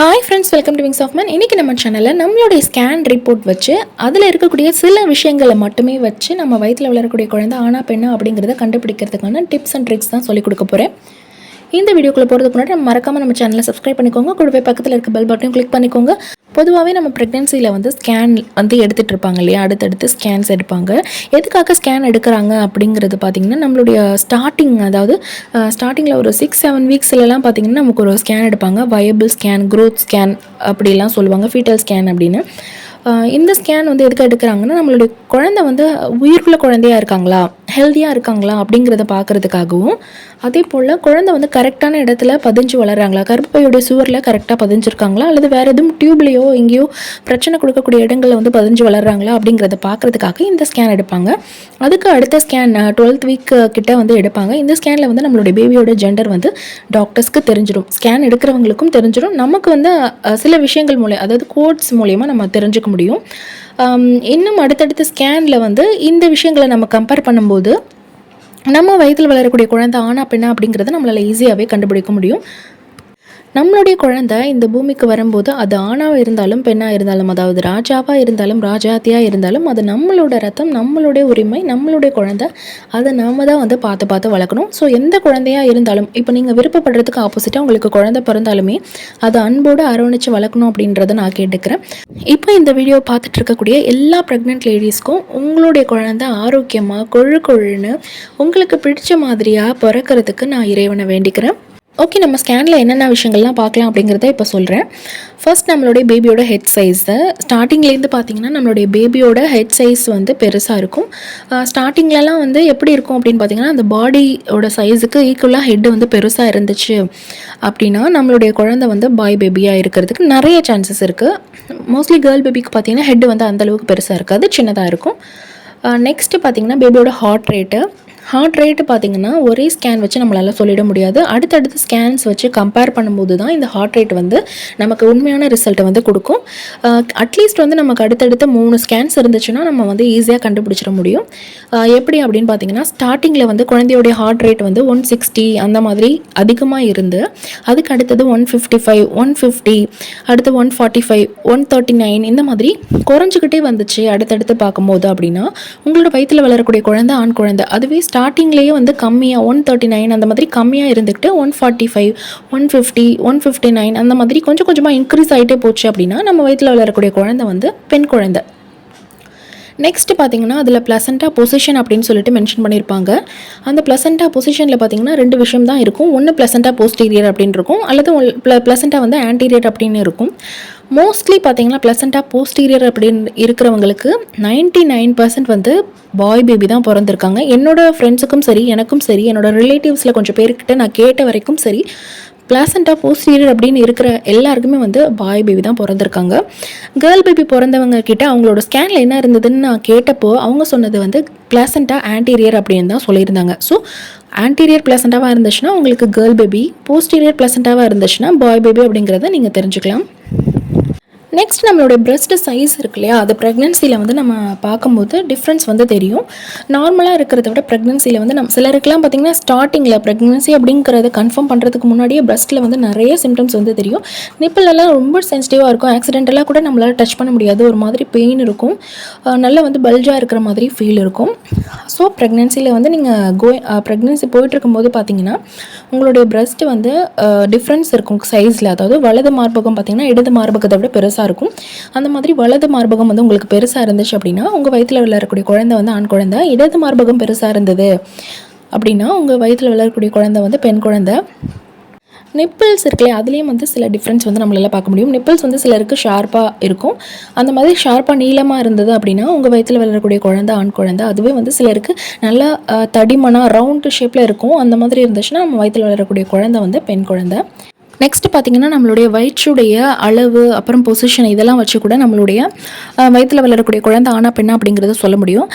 Hi friends welcome to wings of man இன்றைக்கி நம்ம சேனலில் நம்மளுடைய ஸ்கேன் ரிப்போர்ட் வச்சு அதில் இருக்கக்கூடிய சில விஷயங்களை மட்டுமே வச்சு நம்ம வயிற்றில் வளரக்கூடிய குழந்தை ஆனா பெண்ணா அப்படிங்கிறத கண்டுபிடிக்கிறதுக்கான டிப்ஸ் அண்ட் ட்ரிக்ஸ் தான் சொல்லிக் கொடுக்க போகிறேன் இந்த வீடியோக்குள்ளே போகிறதுக்கு முன்னாடி நம்ம மறக்காமல் நம்ம சேனலை சப்ஸ்கிரைப் பண்ணிக்கோங்க. கூடவே பக்கத்தில் இருக்க பெல் பட்டனையும் கிளிக் பண்ணிக்கோங்க. பொதுவாகவே நம்ம ப்ரெக்னென்சியில் வந்து ஸ்கேன் வந்து எடுத்துகிட்டு இருப்பாங்க இல்லையா? அடுத்தடுத்து ஸ்கேன்ஸ் எடுப்பாங்க. எதுக்காக ஸ்கேன் எடுக்கிறாங்க அப்படிங்கிறது பார்த்திங்கன்னா நம்மளுடைய ஸ்டார்டிங் அதாவது ஸ்டார்டிங்கில் ஒரு சிக்ஸ் செவன் வீக்ஸ்லலாம் பார்த்திங்கன்னா நமக்கு ஒரு ஸ்கேன் எடுப்பாங்க. வயபிள் ஸ்கேன் க்ரோத் ஸ்கேன் அப்படிலாம் சொல்லுவாங்க. ஃபீட்டல் ஸ்கேன் அப்படின்னு. இந்த ஸ்கேன் வந்து எதுக்கு எடுக்கிறாங்கன்னா நம்மளுடைய குழந்தை வந்து உயிருக்குள்ள குழந்தையா இருக்காங்களா? ஹெல்த்தியாக இருக்காங்களா அப்படிங்கிறத பார்க்கறதுக்காகவும் அதே போல் குழந்தை வந்து கரெக்டான இடத்துல பதிஞ்சு வளர்கிறாங்களா கருப்பையோட சுவரில் கரெக்டாக பதிஞ்சிருக்காங்களா? அல்லது வேறு எதுவும் டியூப்லேயோ எங்கேயோ பிரச்சனை கொடுக்கக்கூடிய இடங்களில் வந்து பதிஞ்சு வளர்றாங்களா அப்படிங்கிறத பார்க்குறதுக்காக இந்த ஸ்கேன் எடுப்பாங்க. அதுக்கு அடுத்த ஸ்கேன் டுவெல்த் வீக் கிட்ட வந்து எடுப்பாங்க. இந்த ஸ்கேனில் வந்து நம்மளுடைய பேபியோட ஜெண்டர் வந்து டாக்டர்ஸ்க்கு தெரிஞ்சிடும் ஸ்கேன் எடுக்கிறவங்களுக்கும் தெரிஞ்சிடும் நமக்கு வந்து சில விஷயங்கள் மூலியம் அதாவது கோட்ஸ் மூலயமா நம்ம தெரிஞ்சுக்க முடியும். இன்னும் அடுத்தடுத்த ஸ்கேனில் வந்து இந்த விஷயங்களை நம்ம கம்பேர் பண்ணும்போது நம்ம வயதில் வளரக்கூடிய குழந்தை ஆனா பெண்ணா அப்படிங்கிறத நம்மளால் ஈஸியாகவே கண்டுபிடிக்க முடியும். நம்மளுடைய குழந்தை இந்த பூமிக்கு வரும்போது அது ஆணாக இருந்தாலும் பெண்ணாக இருந்தாலும் அதாவது ராஜாவாக இருந்தாலும் ராஜாத்தியாக இருந்தாலும் அது நம்மளோட ரத்தம் நம்மளுடைய உரிமை நம்மளுடைய குழந்தை அதை நாம தான் வந்து பார்த்து பார்த்து வளர்க்கணும். ஸோ எந்த குழந்தையாக இருந்தாலும் இப்போ நீங்கள் விருப்பப்படுறதுக்கு ஆப்போசிட்டாக உங்களுக்கு குழந்தை பிறந்தாலுமே அதை அன்போடு அரவணைச்சு வளர்க்கணும் அப்படின்றத நான் கேட்டுக்கிறேன். இப்போ இந்த வீடியோ பார்த்துட்டு இருக்கக்கூடிய எல்லா ப்ரெக்னென்ட் லேடிஸ்க்கும் உங்களுடைய குழந்தை ஆரோக்கியமாக கொழு கொழுன்னு உங்களுக்கு பிடிச்ச மாதிரியாக பிறக்கிறதுக்கு நான் இறைவனை வேண்டிக்கிறேன். ஓகே நம்ம ஸ்கேனில் என்னென்ன விஷயங்கள்லாம் பார்க்கலாம் அப்படிங்கிறத இப்போ சொல்கிறேன் ஃபர்ஸ்ட் நம்மளுடைய பேபியோட ஹெட் சைஸு ஸ்டார்டிங்லேருந்து பார்த்தீங்கன்னா நம்மளுடைய பேபியோட ஹெட் சைஸ் வந்து பெருசாக இருக்கும். ஸ்டார்டிங்லலாம் வந்து எப்படி இருக்கும் அப்படின்னு பார்த்தீங்கன்னா அந்த பாடியோட சைஸுக்கு ஈக்குவலாக ஹெட் வந்து பெருசாக இருந்துச்சு அப்படின்னா நம்மளுடைய குழந்தை வந்து பாய் பேபியாக இருக்கிறதுக்கு நிறைய சான்சஸ் இருக்குது மோஸ்ட்லி கேர்ள் பேபிக்கு பார்த்தீங்கன்னா ஹெட்டு வந்து அந்தளவுக்கு பெருசாக இருக்காது சின்னதாக இருக்கும். நெக்ஸ்ட்டு பார்த்தீங்கன்னா பேபியோட ஹார்ட் ரேட்டு ஹார்ட் ரேட்டு பார்த்தீங்கன்னா ஒரே ஸ்கேன் வச்சு நம்மளால் சொல்லிட முடியாது. அடுத்தடுத்து ஸ்கேன்ஸ் வச்சு கம்பேர் பண்ணும்போது தான் இந்த ஹார்ட் ரேட் வந்து நமக்கு உண்மையான ரிசல்ட்டை வந்து கொடுக்கும். அட்லீஸ்ட் வந்து நமக்கு அடுத்தடுத்த மூணு ஸ்கேன்ஸ் இருந்துச்சுன்னா நம்ம வந்து ஈஸியாக கண்டுபிடிச்சிட முடியும். எப்படி அப்படின்னு பார்த்தீங்கன்னா ஸ்டார்டிங்கில் வந்து குழந்தையோடைய ஹார்ட் ரேட் வந்து ஒன் சிக்ஸ்டி அந்த மாதிரி அதிகமாக இருந்து அதுக்கு அடுத்தது one fifty five one fifty அடுத்து one forty five one thirty nine இந்த மாதிரி குறைஞ்சிக்கிட்டே வந்துச்சு. அடுத்தடுத்து பார்க்கும்போது அப்படின்னா உங்களோட வயிற்றில் வளரக்கூடிய குழந்தை ஆண் குழந்தை அதுவே ஸ்டார்டிங்லேயே வந்து கம்மியாக ஒன் தேர்ட்டி நைன் அந்த மாதிரி கம்மியாக இருந்துக்கிட்டு one forty five one fifty one fifty nine அந்த மாதிரி கொஞ்சம் கொஞ்சமாக இன்க்ரீஸ் ஆகிட்டே போச்சு அப்படின்னா நம்ம வயிற்றில் வளரக்கூடிய குழந்தை வந்து பெண் குழந்தை. நெக்ஸ்ட் பார்த்தீங்கன்னா அதில் ப்ளசண்ட்டாக பொசிஷன் அப்படின்னு சொல்லிட்டு மென்ஷன் பண்ணியிருப்பாங்க அந்த ப்ளசண்டா பொசிஷனில் பார்த்தீங்கன்னா ரெண்டு விஷயம் தான் இருக்கும். ஒன்று ப்ளசண்டா போஸ்டீரியர் அப்படின்னு இருக்கும். அல்லது ப்ள ப்ளசண்டா வந்து ஆன்டீரியர் அப்படின்னு இருக்கும். மோஸ்ட்லி பார்த்தீங்கன்னா ப்ளசண்ட்டாக போஸ்டீரியர் அப்படின்னு இருக்கிறவங்களுக்கு நைன்ட்டி நைன் பர்சன்ட் வந்து பாய் பேபி தான் பிறந்திருக்காங்க. என்னோட ஃப்ரெண்ட்ஸுக்கும் சரி எனக்கும் சரி என்னோடய ரிலேட்டிவ்ஸில் கொஞ்சம் பேர்கிட்ட நான் கேட்ட வரைக்கும் சரி பிளாசண்டா போஸ்டீரியர் அப்படின்னு இருக்கிற எல்லாருக்குமே வந்து பாய் பேபி தான் பிறந்திருக்காங்க. கேர்ள் பேபி பிறந்தவங்க கிட்ட அவங்களோட ஸ்கேனில் என்ன இருந்ததுன்னு நான் கேட்டப்போ அவங்க சொன்னது வந்து பிளாசண்டா ஆன்டீரியர் அப்படின்னு தான் சொல்லியிருந்தாங்க. ஸோ ஆன்டீரியர் பிளசண்டாவாக இருந்துச்சுன்னா உங்களுக்கு கேர்ள் பேபி போஸ்டீரியர் ப்ளசண்ட்டாக இருந்துச்சுன்னா பாய் பேபி அப்படிங்கிறத நீங்கள் தெரிஞ்சுக்கலாம். நெக்ஸ்ட் நம்மளுடைய பிரஸ்ட் சைஸ் இருக்கு இல்லையா? அது ப்ரெக்னென்சியில் வந்து நம்ம பார்க்கும்போது டிஃப்ரென்ஸ் வந்து தெரியும். நார்மலாக இருக்கிறத விட ப்ரெக்னென்சியில் வந்து நம்ம சிலருக்குலாம் பார்த்திங்கன்னா ஸ்டார்டிங்கில் ப்ரெக்னென்சி அப்படிங்கிறத கன்ஃபார்ம் பண்ணுறதுக்கு முன்னாடியே ப்ரெஸ்ட்டில் வந்து நிறைய சிம்டம்ஸ் வந்து தெரியும். Nipple ரொம்ப சென்சிட்டிவாக இருக்கும். ஆக்சிடென்டெல்லாம் கூட நம்மளால் டச் பண்ண முடியாது. ஒரு மாதிரி பெயின் இருக்கும். நல்லா வந்து பல்ஜாக இருக்கிற மாதிரி ஃபீல் இருக்கும். ஸோ ப்ரெக்னென்சியில் வந்து நீங்கள் கோ ப்ரெக்னென்சி போயிட்டுருக்கும்போது பார்த்தீங்கன்னா உங்களுடைய பிரஸ்ட் வந்து டிஃப்ரென்ஸ் இருக்கும் சைஸில் அதாவது வலது மார்பகம் பார்த்தீங்கன்னா இடது மார்பகத்தை விட பெருசாக இருக்கும். அந்த மாதிரி வலது மார்பகம் வந்து உங்களுக்கு பெருசாக இருந்துச்சு அப்படின்னா உங்கள் வயிற்றில் விளையாடக்கூடிய குழந்தை வந்து ஆண் குழந்தை இடது மார்பகம் பெருசாக இருந்தது அப்படின்னா உங்கள் வயிற்றில் விளையாடக்கூடிய குழந்தை வந்து பெண் குழந்தை. நிப்பிள்ஸ் இருக்குல்ல அதுலேயும் வந்து சில டிஃப்ரென்ஸ் வந்து நம்மளால் பார்க்க முடியும். நிப்பிள்ஸ் வந்து சிலருக்கு ஷார்ப்பாக இருக்கும். அந்த மாதிரி ஷார்ப்பாக நீளமாக இருந்தது அப்படின்னா உங்கள் வயிற்றில் வளரக்கூடிய குழந்தை ஆண் குழந்தை அதுவே வந்து சிலருக்கு நல்லா தடிமனாக ரவுண்டு ஷேப்பில் இருக்கும். அந்த மாதிரி இருந்துச்சுன்னா நம்ம வயிற்றில் வளரக்கூடிய குழந்தை வந்து பெண் குழந்தை. நெக்ஸ்ட் பார்த்தீங்கன்னா நம்மளுடைய வயிற்றுடைய அளவு அப்புறம் பொசிஷன் இதெல்லாம் வச்சு கூட நம்மளுடைய வயிற்றில் வளரக்கூடிய குழந்தை ஆனா பெண்ணா அப்படிங்கிறத சொல்ல முடியும்.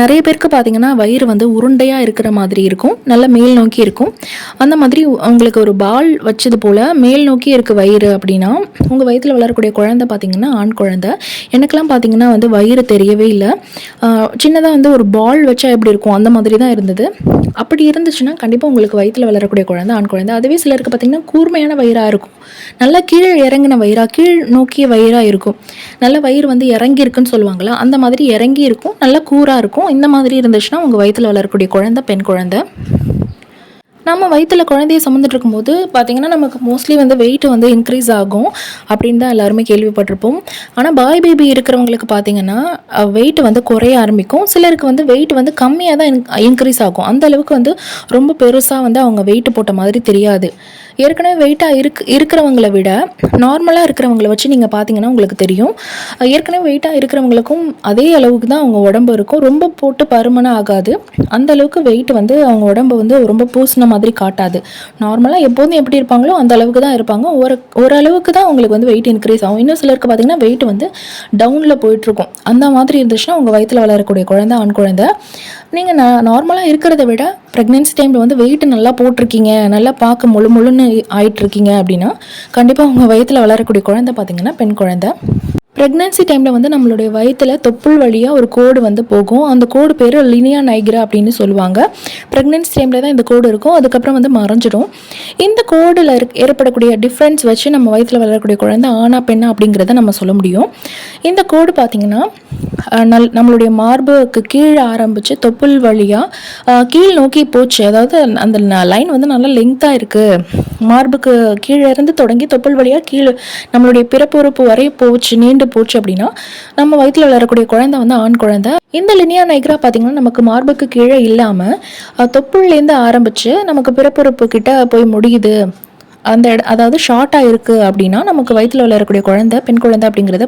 நிறைய பேருக்கு பார்த்தீங்கன்னா வயிறு வந்து உருண்டையாக இருக்கிற மாதிரி இருக்கும். நல்ல மேல் நோக்கி இருக்கும். அந்த மாதிரி உங்களுக்கு ஒரு பால் வச்சது போல் மேல் நோக்கி இருக்குது வயிறு அப்படின்னா உங்கள் வயிற்றில் வளரக்கூடிய குழந்தை பார்த்தீங்கன்னா ஆண் குழந்தை. எனக்கெல்லாம் பார்த்தீங்கன்னா வந்து வயிறு தெரியவே இல்லை. சின்னதாக வந்து ஒரு பால் வச்சா எப்படி இருக்கும்? அந்த மாதிரி தான் இருந்தது. அப்படி இருந்துச்சுன்னா கண்டிப்பாக உங்களுக்கு வயிற்றில் வளரக்கூடிய குழந்தை ஆண் குழந்தை. அதுவே சிலருக்கு பார்த்தீங்கன்னா கூர்மையான வயிறாக இருக்கும். நல்லா கீழே இறங்கின வயிறா கீழ் நோக்கிய வயிறாக இருக்கும். நல்ல வயிறு வந்து இறங்கி இருக்குன்னு சொல்லுவாங்களா? அந்த மாதிரி இறங்கி இருக்கும் நல்லா கூராக இருக்கும். இந்த மாதிரி இருந்துச்சுன்னா உங்கள் வயிற்றில் வளரக்கூடிய குழந்தை பெண் குழந்தை. நம்ம வயிற்றில் குழந்தைய சுமந்துட்டு இருக்கும்போது பார்த்திங்கன்னா நமக்கு மோஸ்ட்லி வந்து வெயிட் வந்து இன்க்ரீஸ் ஆகும் அப்படின்னு தான் எல்லாருமே கேள்விப்பட்டிருப்போம். ஆனால் பாய் பேபி இருக்கிறவங்களுக்கு பார்த்தீங்கன்னா வெயிட் வந்து குறைய ஆரம்பிக்கும். சிலருக்கு வந்து வெயிட் வந்து கம்மியாக தான் இன்க்ரீஸ் ஆகும். அந்த அளவுக்கு வந்து ரொம்ப பெருசாக வந்து அவங்க வெயிட் போட்ட மாதிரி தெரியாது. ஏற்கனவே வெயிட்டாக இருக்கு இருக்கிறவங்கள விட நார்மலாக இருக்கிறவங்கள வச்சு நீங்கள் பார்த்தீங்கன்னா உங்களுக்கு தெரியும். ஏற்கனவே வெயிட்டாக இருக்கிறவங்களுக்கும் அதே அளவுக்கு தான் அவங்க உடம்பு இருக்கும். ரொம்ப போட்டு பருமனாக ஆகாது. அந்த அளவுக்கு வெயிட் வந்து அவங்க உடம்பு வந்து ரொம்ப பூசின மாதிரி காட்டாது. நார்மலாக எப்போதும் எப்படி இருப்பாங்களோ அந்த அளவுக்கு தான் இருப்பாங்க. ஒரு ஓரளவுக்கு தான் அவங்களுக்கு வந்து வெயிட் இன்க்ரீஸ் ஆகும். இன்னும் சிலருக்கு பார்த்தீங்கன்னா வெயிட் வந்து டவுனில் போயிட்டுருக்கும் அந்த மாதிரி இருந்துச்சுன்னா உங்கள் வயிற்றில் வளரக்கூடிய குழந்தை ஆண் குழந்தை நீங்கள் நான் நார்மலாக இருக்கிறத விட ப்ரெக்னென்சி டைமில் வந்து வெயிட் நல்லா போட்டிருக்கீங்க நல்லா பார்க்க முழு முழுன்னு ஆயிட்டுருக்கீங்க அப்படின்னா கண்டிப்பாக உங்கள் வயிற்றில் வளரக்கூடிய குழந்தை பார்த்தீங்கன்னா பெண் குழந்தை. ப்ரெக்னென்சி டைமில் வந்து நம்மளுடைய வயிற்றில் தொப்புள் வழியாக ஒரு கோடு வந்து போகும். அந்த கோடு பேர் லினியா நைக்ரா அப்படின்னு சொல்லுவாங்க. ப்ரெக்னென்சி டைமில் தான் இந்த கோடு இருக்கும். அதுக்கப்புறம் வந்து மறைஞ்சிடும். இந்த கோடில் ஏற்படக்கூடிய டிஃப்ரென்ஸ் வச்சு நம்ம வயிற்றில் வளரக்கூடிய குழந்தை ஆனா பெண்ணா அப்படிங்கிறத நம்ம சொல்ல முடியும். இந்த கோடு பார்த்திங்கன்னா நல் நம்மளுடைய மார்புக்கு கீழே ஆரம்பித்து தொப்புள் வழியாக கீழ் நோக்கி போச்சு. அதாவது அந்த லைன் வந்து நல்லா லெங்க்த்தாக இருக்குது மார்புக்கு கீழே இருந்து தொடங்கி தொப்புள் வழியாக கீழே நம்மளுடைய பிறப்புறுப்பு வரை போச்சு. நீண்டு கொண்டு போச்சு அப்படின்னா நம்ம வயிற்றில் வளரக்கூடிய குழந்தை வந்து ஆண் குழந்தை. இந்த லினியா நைக்ரா பார்த்தீங்கன்னா நமக்கு மார்புக்கு கீழே இல்லாமல் தொப்புள்லேருந்து ஆரம்பித்து நமக்கு பிறப்புறுப்பு கிட்ட போய் முடியுது. அந்த இட அதாவது ஷார்ட்டாக இருக்குது அப்படின்னா நமக்கு வயிற்றில் வளரக்கூடிய குழந்தை பெண் குழந்தை அப்படிங்கிறத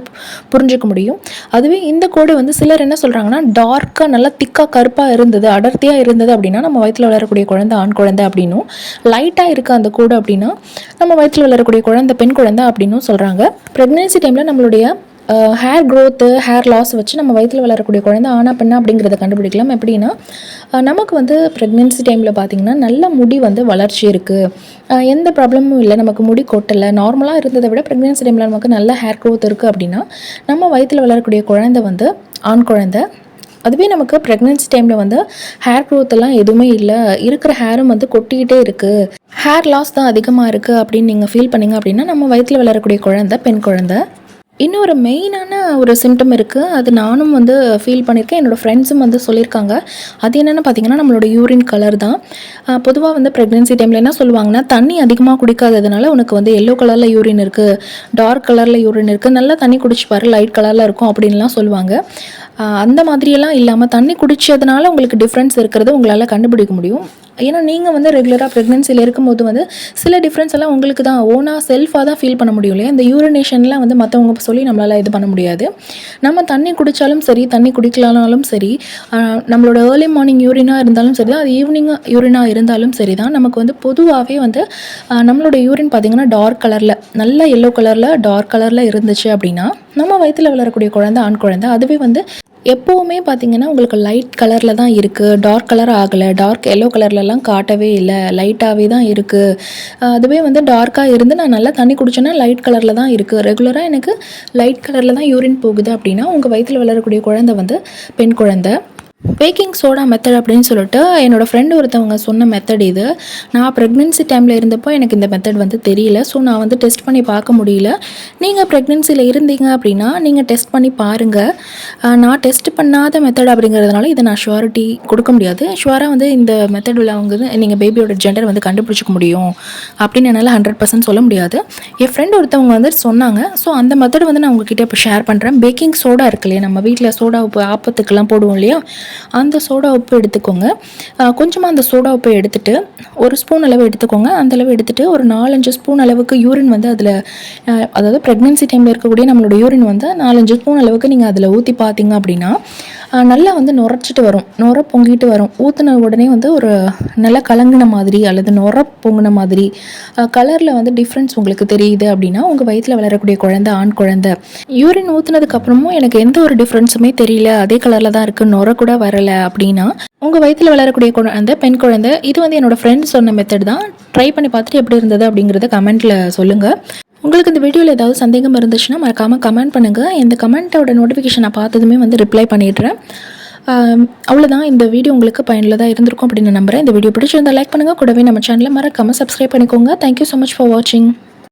புரிஞ்சுக்க முடியும். அதுவே இந்த கோடு வந்து சிலர் என்ன சொல்கிறாங்கன்னா டார்க்காக நல்லா திக்காக கருப்பாக இருந்தது அடர்த்தியாக இருந்தது அப்படின்னா நம்ம வயிற்றில் வளரக்கூடிய குழந்தை ஆண் குழந்தை அப்படின்னும். லைட்டாக இருக்குது அந்த கோடு அப்படின்னா நம்ம வயிற்றில் வளரக்கூடிய குழந்தை பெண் குழந்தை அப்படின்னும் சொல்கிறாங்க ப்ரெக்னென்சி டைமில் நம்மளுடைய ஹேர் க்ரோத்து ஹேர் லாஸ் வச்சு நம்ம வயிற்றில் வளரக்கூடிய குழந்தை ஆனா பெண்ணா அப்படிங்கிறத கண்டுபிடிக்கலாம். எப்படின்னா நமக்கு வந்து ப்ரெக்னென்சி டைமில் பார்த்திங்கன்னா நல்ல முடி வந்து வளர்ச்சி இருக்குது எந்த ப்ராப்ளமும் இல்லை. நமக்கு முடி கொட்டலை. நார்மலாக இருந்ததை விட ப்ரெக்னென்சி டைமில் நமக்கு நல்ல ஹேர் க்ரோத் இருக்குது அப்படின்னா நம்ம வயிற்றில் வளரக்கூடிய குழந்தை வந்து ஆண் குழந்தை. அதுவே நமக்கு ப்ரெக்னென்சி டைமில் வந்து ஹேர் க்ரோத் எல்லாம் எதுவுமே இல்லை. இருக்கிற ஹேரும் வந்து கொட்டிக்கிட்டே இருக்குது ஹேர் லாஸ் தான் அதிகமாக இருக்குது அப்படின்னு நீங்கள் ஃபீல் பண்ணிங்க அப்படின்னா நம்ம வயிற்றில் வளரக்கூடிய குழந்தை பெண் குழந்தை. இன்னொரு மெயினான ஒரு சிம்டம் இருக்குது அது நானும் வந்து ஃபீல் பண்ணியிருக்கேன் என்னோடய ஃப்ரெண்ட்ஸும் வந்து சொல்லியிருக்காங்க அது என்னென்னு பார்த்தீங்கன்னா நம்மளோட யூரின் கலர் தான். பொதுவாக வந்து ப்ரெக்னென்சி டைமில் என்ன சொல்லுவாங்கன்னா தண்ணி அதிகமாக குடிக்காததுனால உனக்கு வந்து எல்லோ கலரில் யூரின் இருக்குது டார்க் கலரில் யூரின் இருக்குது நல்லா தண்ணி குடிச்சுப்பார் லைட் கலரில் இருக்கும் அப்படின்லாம் சொல்லுவாங்க. அந்த மாதிரியெல்லாம் இல்லாமல் தண்ணி குடித்ததுனால உங்களுக்கு டிஃப்ரென்ஸ் இருக்கிறத உங்களால் கண்டுபிடிக்க முடியும். ஏன்னா நீங்கள் வந்து ரெகுலராக ப்ரெக்னென்சியில் இருக்கும்போது வந்து சில டிஃப்ரென்ஸ் எல்லாம் உங்களுக்கு தான் ஓனாக செல்ஃபாக தான் ஃபீல் பண்ண முடியும் இல்லையா? இந்த யூரினேஷன்லாம் வந்து மற்றவங்க சொல்லி நம்மளால் இது பண்ண முடியாது. நம்ம தண்ணி குடித்தாலும் சரி தண்ணி குடிக்கலனாலும் சரி நம்மளோட ஏர்லி மார்னிங் யூரினாக இருந்தாலும் சரி தான் அது ஈவினிங் யூரினாக இருந்தாலும் சரி தான் நமக்கு வந்து பொதுவாகவே வந்து நம்மளோட யூரின் பார்த்திங்கன்னா டார்க் கலரில் நல்ல எல்லோ கலரில் டார்க் கலரில் இருந்துச்சு அப்படின்னா நம்ம வயிற்றில் வளரக்கூடிய குழந்தை ஆண் குழந்தை அதுவே வந்து எப்போவுமே பார்த்தீங்கன்னா உங்களுக்கு லைட் கலரில் தான் இருக்குது டார்க் கலர் ஆகலை. டார்க் எல்லோ கலர்லலாம் காட்டவே இல்லை. லைட்டாகவே தான் இருக்குது அதுவே வந்து டார்க்காக இருந்து நான் நல்லா தண்ணி குடிச்சேன்னா லைட் கலரில் தான் இருக்குது ரெகுலராக எனக்கு லைட் கலரில் தான் யூரின் போகுது அப்படின்னா உங்கள் வயிற்றில் வளரக்கூடிய குழந்தை வந்து பெண் குழந்தை. பேக்கிங் சோடா மெத்தட் அப்படின்னு சொல்லிட்டு என்னோடய ஃப்ரெண்டு ஒருத்தவங்க சொன்ன மெத்தட் இது. நான் ப்ரெக்னென்சி டைமில் இருந்தப்போ எனக்கு இந்த மெத்தட் வந்து தெரியல. ஸோ நான் வந்து டெஸ்ட் பண்ணி பார்க்க முடியல. நீங்கள் ப்ரெக்னென்சியில் இருந்தீங்க அப்படின்னா நீங்கள் டெஸ்ட் பண்ணி பாருங்கள் நான் டெஸ்ட் பண்ணாத மெத்தட் அப்படிங்கிறதுனால இதை நான் ஷுவாரிட்டி கொடுக்க முடியாது. ஷுவராக வந்து இந்த மெத்தடில் அவங்க நீங்கள் பேபியோட ஜெண்டர் வந்து கண்டுபிடிச்சிக்க முடியும் அப்படின்னு என்னால் ஹண்ட்ரட் பர்சன்ட் சொல்ல முடியாது. என் ஃப்ரெண்ட் ஒருத்தவங்க வந்து சொன்னாங்க. ஸோ அந்த மெத்தட் வந்து நான் உங்ககிட்ட இப்போ ஷேர் பண்ணுறேன் பேக்கிங் சோடா இருக்கு இல்லையா? நம்ம வீட்டில் சோடா உப்பு ஆப்பத்துக்கெல்லாம் போடுவோம் இல்லையா? அந்த சோடா உப்பு எடுத்துக்கோங்க. கொஞ்சமாக அந்த சோடா உப்பை எடுத்துகிட்டு ஒரு ஸ்பூன் அளவு எடுத்துக்கோங்க. அந்த அளவு எடுத்துகிட்டு ஒரு நாலஞ்சு ஸ்பூன் அளவுக்கு யூரின் வந்து அதில் அதாவது ப்ரெக்னென்சி டைமில் இருக்கக்கூடிய நம்மளோட யூரின் வந்து நாலஞ்சு ஸ்பூன் அளவுக்கு நீங்கள் அதில் ஊற்றி பார்த்தீங்க அப்படின்னா நல்லா வந்து நுரைச்சிட்டு வரும். நுர பொங்கிட்டு வரும். ஊற்றின உடனே வந்து ஒரு நல்லா கலங்கின மாதிரி அல்லது நுர பொங்கின மாதிரி கலரில் வந்து டிஃப்ரென்ஸ் உங்களுக்கு தெரியுது அப்படின்னா உங்கள் வயிற்றில் வளரக்கூடிய குழந்தை ஆண் குழந்தை. யூரின் ஊற்றினதுக்கப்புறமும் எனக்கு எந்த ஒரு டிஃப்ரென்ஸுமே தெரியல. அதே கலரில் தான் இருக்குது நுர கூட வரலை அப்படின்னா உங்கள் வயிற்றில் வளரக்கூடிய குழந்தை பெண் குழந்தை இது வந்து என்னோடய ஃப்ரெண்ட் சொன்ன மெத்தட் தான். ட்ரை பண்ணி பார்த்துட்டு எப்படி இருந்தது அப்படிங்கிறத கமெண்ட்டில் சொல்லுங்கள் உங்களுக்கு இந்த வீடியோவில் ஏதாவது சந்தேகம் இருந்துச்சுன்னா மறக்காமல் கமெண்ட் பண்ணுங்கள் இந்த கமெண்ட்டோட நோட்டிஃபிகேஷன் நான் பார்த்ததுமே வந்து ரிப்ளை பண்ணிடுறேன். அவ்வளோதான் இந்த வீடியோ உங்களுக்கு பயனுள்ளதாக இருந்திருக்கும் அப்படின்னு நம்புகிறேன் இந்த வீடியோ பிடிச்சிருந்தால் லைக் பண்ணுங்கள் கூடவே நம்ம சேனலை மறக்காமல் சப்ஸ்கிரைப் பண்ணிக்கோங்க. தேங்க்யூ ஸோ மச் ஃபார் வாட்சிங்